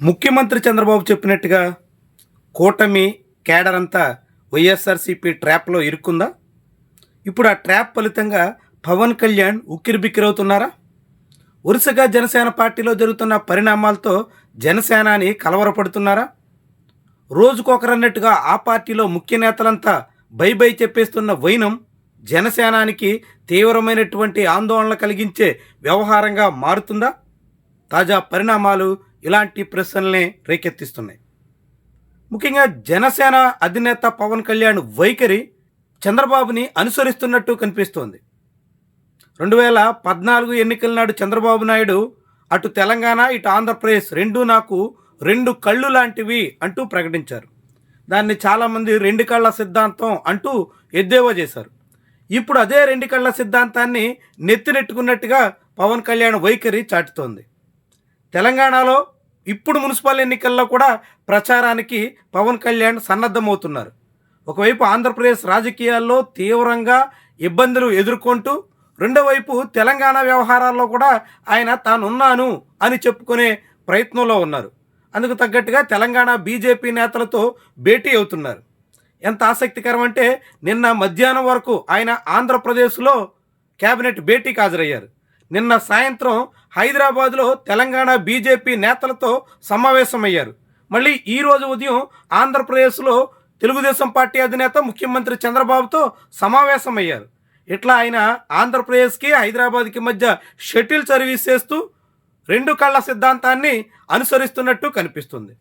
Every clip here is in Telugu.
ముఖ్యమంత్రి చంద్రబాబు చెప్పినట్టుగా కూటమి కేడర్ అంతా వైఎస్ఆర్సీపీ ట్రాప్లో ఇరుక్కుందా? ఇప్పుడు ఆ ట్రాప్ ఫలితంగా పవన్ కళ్యాణ్ ఉక్కిరిబిక్కిరవుతున్నారా? వరుసగా జనసేన పార్టీలో జరుగుతున్న పరిణామాలతో జనసేనాని కలవరపడుతున్నారా? రోజుకొకరన్నట్టుగా ఆ పార్టీలో ముఖ్య నేతలంతా బై బై చెప్పేస్తున్న వైనం జనసేనానికి తీవ్రమైనటువంటి ఆందోళన కలిగించే వ్యవహారంగా మారుతుందా? తాజా పరిణామాలు ఇలాంటి ప్రశ్నల్ని రేకెత్తిస్తున్నాయి. ముఖ్యంగా జనసేన అధినేత పవన్ కళ్యాణ్ వైఖరి చంద్రబాబుని అనుసరిస్తున్నట్టు కనిపిస్తోంది. రెండు వేల పద్నాలుగు ఎన్నికల నాడు చంద్రబాబు నాయుడు అటు తెలంగాణ ఇటు ఆంధ్రప్రదేశ్ రెండు నాకు రెండు కళ్ళు లాంటివి అంటూ ప్రకటించారు. దాన్ని చాలామంది రెండు కళ్ళ సిద్ధాంతం అంటూ ఎద్దేవా చేశారు. ఇప్పుడు అదే రెండు కళ్ళ సిద్ధాంతాన్ని నెత్తినెట్టుకున్నట్టుగా పవన్ కళ్యాణ్ వైఖరి చాటుతోంది. తెలంగాణలో ఇప్పుడు మున్సిపల్ ఎన్నికల్లో కూడా ప్రచారానికి పవన్ కళ్యాణ్ సన్నద్ధమవుతున్నారు. ఒకవైపు ఆంధ్రప్రదేశ్ రాజకీయాల్లో తీవ్రంగా ఇబ్బందులు ఎదుర్కొంటూ రెండో వైపు తెలంగాణ వ్యవహారాల్లో కూడా ఆయన తానున్నాను అని చెప్పుకునే ప్రయత్నంలో ఉన్నారు. అందుకు తగ్గట్టుగా తెలంగాణ బీజేపీ నేతలతో భేటీ అవుతున్నారు. ఎంత ఆసక్తికరం అంటే నిన్న మధ్యాహ్నం వరకు ఆయన ఆంధ్రప్రదేశ్లో కేబినెట్ భేటీకి హాజరయ్యారు. నిన్న సాయంత్రం హైదరాబాద్లో తెలంగాణ బీజేపీ నేతలతో సమావేశమయ్యారు. మళ్ళీ ఈరోజు ఉదయం ఆంధ్రప్రదేశ్లో తెలుగుదేశం పార్టీ అధినేత ముఖ్యమంత్రి చంద్రబాబుతో సమావేశమయ్యారు. ఇట్లా ఆయన ఆంధ్రప్రదేశ్కి హైదరాబాద్కి మధ్య షటిల్ సర్వీస్ చేస్తూ రెండు కళ్ళ సిద్ధాంతాన్ని అనుసరిస్తున్నట్టు కనిపిస్తుంది.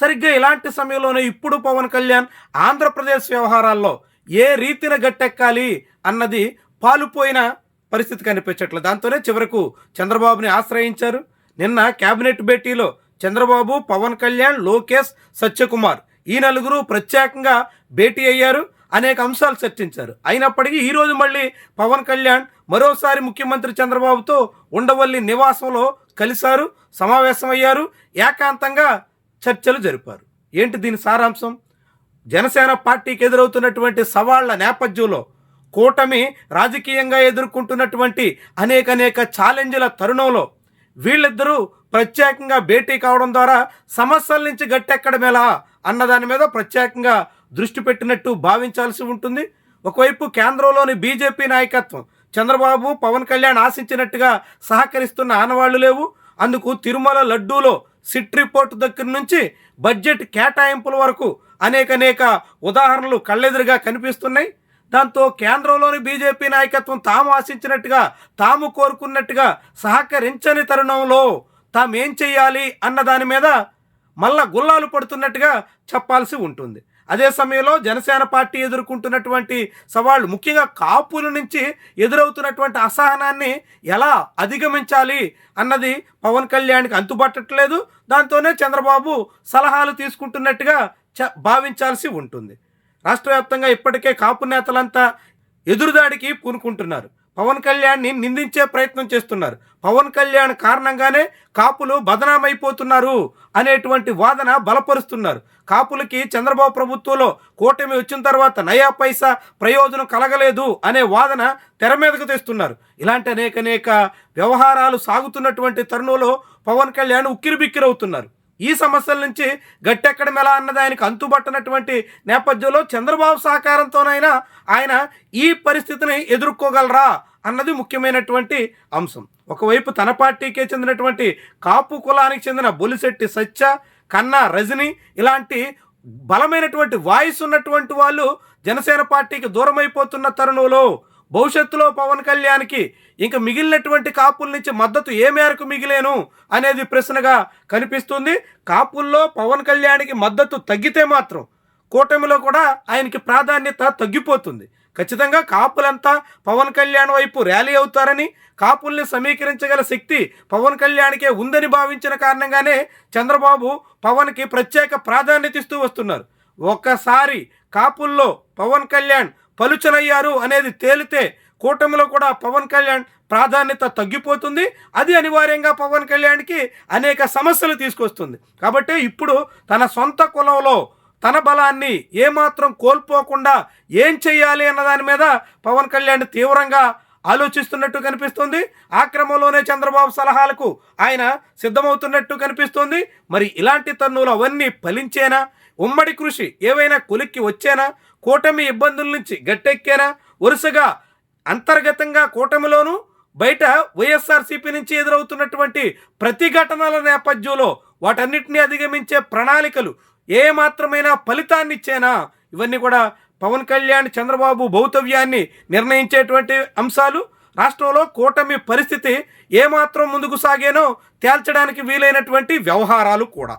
సరిగ్గా ఇలాంటి సమయంలోనే ఇప్పుడు పవన్ కళ్యాణ్ ఆంధ్రప్రదేశ్ వ్యవహారాల్లో ఏ రీతిన గట్టెక్కాలి అన్నది పాలుపోయిన పరిస్థితి కనిపించట్లేదు. దాంతోనే చివరకు చంద్రబాబుని ఆశ్రయించారు. నిన్న కేబినెట్ భేటీలో చంద్రబాబు పవన్ కళ్యాణ్ లోకేష్ సత్యకుమార్ ఈ నలుగురు ప్రత్యేకంగా భేటీ అయ్యారు. అనేక అంశాలు చర్చించారు. అయినప్పటికీ ఈరోజు మళ్ళీ పవన్ కళ్యాణ్ మరోసారి ముఖ్యమంత్రి చంద్రబాబుతో ఉండవల్లి నివాసంలో కలిశారు సమావేశమయ్యారు. ఏకాంతంగా చర్చలు జరిపారు. ఏంటి దీని సారాంశం? జనసేన పార్టీకి ఎదురవుతున్నటువంటి సవాళ్ళ నేపథ్యంలో కూటమి రాజకీయంగా ఎదుర్కొంటున్నటువంటి అనేక అనేక ఛాలెంజ్ల తరుణంలో వీళ్ళిద్దరూ ప్రత్యేకంగా భేటీ కావడం ద్వారా సమస్యల నుంచి గట్టెక్కడం ఎలా అన్నదాని మీద ప్రత్యేకంగా దృష్టి పెట్టినట్టు భావించాల్సి ఉంటుంది. ఒకవైపు కేంద్రంలోని బీజేపీ నాయకత్వం చంద్రబాబు పవన్ కళ్యాణ్ ఆశించినట్టుగా సహకరిస్తున్న ఆనవాళ్ళు లేవు. అందుకు తిరుమల లడ్డూలో సిట్ రిపోర్ట్ దగ్గర నుంచి బడ్జెట్ కేటాయింపుల వరకు అనేక అనేక ఉదాహరణలు కళ్ళెదురుగా కనిపిస్తున్నాయి. దాంతో కేంద్రంలోని బీజేపీ నాయకత్వం తాము ఆశించినట్టుగా తాము కోరుకున్నట్టుగా సహకరించని తరుణంలో తామేం చేయాలి అన్న దాని మీద మళ్ళా గుల్లాలు పడుతున్నట్టుగా చెప్పాల్సి ఉంటుంది. అదే సమయంలో జనసేన పార్టీ ఎదుర్కొంటున్నటువంటి సవాళ్ళు ముఖ్యంగా కాపుల నుంచి ఎదురవుతున్నటువంటి అసహనాన్ని ఎలా అధిగమించాలి అన్నది పవన్ కళ్యాణ్కి అంతుబట్టట్లేదు. దాంతోనే చంద్రబాబు సలహాలు తీసుకుంటున్నట్టుగా చ భావించాల్సి ఉంటుంది. రాష్ట్ర వ్యాప్తంగా ఇప్పటికే కాపు నేతలంతా ఎదురుదాడికి పూనుకుంటున్నారు. పవన్ కళ్యాణ్ని నిందించే ప్రయత్నం చేస్తున్నారు. పవన్ కళ్యాణ్ కారణంగానే కాపులు బదనామైపోతున్నారు అనేటువంటి వాదన బలపరుస్తున్నారు. కాపులకి చంద్రబాబు ప్రభుత్వంలో కూటమి వచ్చిన తర్వాత నయా పైసా ప్రయోజనం కలగలేదు అనే వాదన తెర మీదకు తెస్తున్నారు. ఇలాంటి అనేక అనేక వ్యవహారాలు సాగుతున్నటువంటి తరుణంలో పవన్ కళ్యాణ్ ఉక్కిరిబిక్కిరవుతున్నారు. ఈ సమస్యల నుంచి గట్టెక్కడం ఎలా అన్నది ఆయనకు అంతుబట్టనటువంటి నేపథ్యంలో చంద్రబాబు సహకారంతోనైనా ఆయన ఈ పరిస్థితిని ఎదుర్కోగలరా అన్నది ముఖ్యమైనటువంటి అంశం. ఒకవైపు తన పార్టీకే చెందినటువంటి కాపు కులానికి చెందిన బొలిశెట్టి సత్య కన్నా రజని ఇలాంటి బలమైనటువంటి వాయిస్ ఉన్నటువంటి వాళ్ళు జనసేన పార్టీకి దూరమైపోతున్న తరుణంలో భవిష్యత్తులో పవన్ కళ్యాణ్కి ఇంక మిగిలినటువంటి కాపుల నుంచి మద్దతు ఏ మేరకు మిగిలేను అనేది ప్రశ్నగా కనిపిస్తుంది. కాపుల్లో పవన్ కళ్యాణ్కి మద్దతు తగ్గితే మాత్రం కూటమిలో కూడా ఆయనకి ప్రాధాన్యత తగ్గిపోతుంది. ఖచ్చితంగా కాపులంతా పవన్ కళ్యాణ్ వైపు ర్యాలీ అవుతారని కాపుల్ని సమీకరించగల శక్తి పవన్ కళ్యాణ్కే ఉందని భావించిన కారణంగానే చంద్రబాబు పవన్కి ప్రత్యేక ప్రాధాన్యత ఇస్తూ వస్తున్నారు. ఒక్కసారి కాపుల్లో పవన్ కళ్యాణ్ పలుచనయ్యారు అనేది తేలితే కూటమిలో కూడా పవన్ కళ్యాణ్ ప్రాధాన్యత తగ్గిపోతుంది. అది అనివార్యంగా పవన్ కళ్యాణ్కి అనేక సమస్యలు తీసుకొస్తుంది. కాబట్టి ఇప్పుడు తన సొంత కులంలో తన బలాన్ని ఏమాత్రం కోల్పోకుండా ఏం చేయాలి అన్న దాని మీద పవన్ కళ్యాణ్ తీవ్రంగా ఆలోచిస్తున్నట్టు కనిపిస్తుంది. ఆ క్రమంలోనే చంద్రబాబు సలహాలకు ఆయన సిద్ధమవుతున్నట్టు కనిపిస్తుంది. మరి ఇలాంటి తన్నులు అవన్నీ ఫలించేనా? ఉమ్మడి కృషి ఏవైనా కొలిక్కి వచ్చేనా? కూటమి ఇబ్బందుల నుంచి గట్టెక్కేనా? వరుసగా అంతర్గతంగా కూటమిలోనూ బయట వైఎస్ఆర్సీపీ నుంచి ఎదురవుతున్నటువంటి ప్రతిఘటనల నేపథ్యంలో వాటన్నిటిని అధిగమించే ప్రణాళికలు ఏ మాత్రమైనా ఫలితాన్నిచ్చేనా? ఇవన్నీ కూడా పవన్ కళ్యాణ్ చంద్రబాబు భౌతవ్యాన్ని నిర్ణయించేటువంటి అంశాలు. రాష్ట్రంలో కూటమి పరిస్థితి ఏమాత్రం ముందుకు సాగేనో తేల్చడానికి వీలైనటువంటి వ్యవహారాలు కూడా.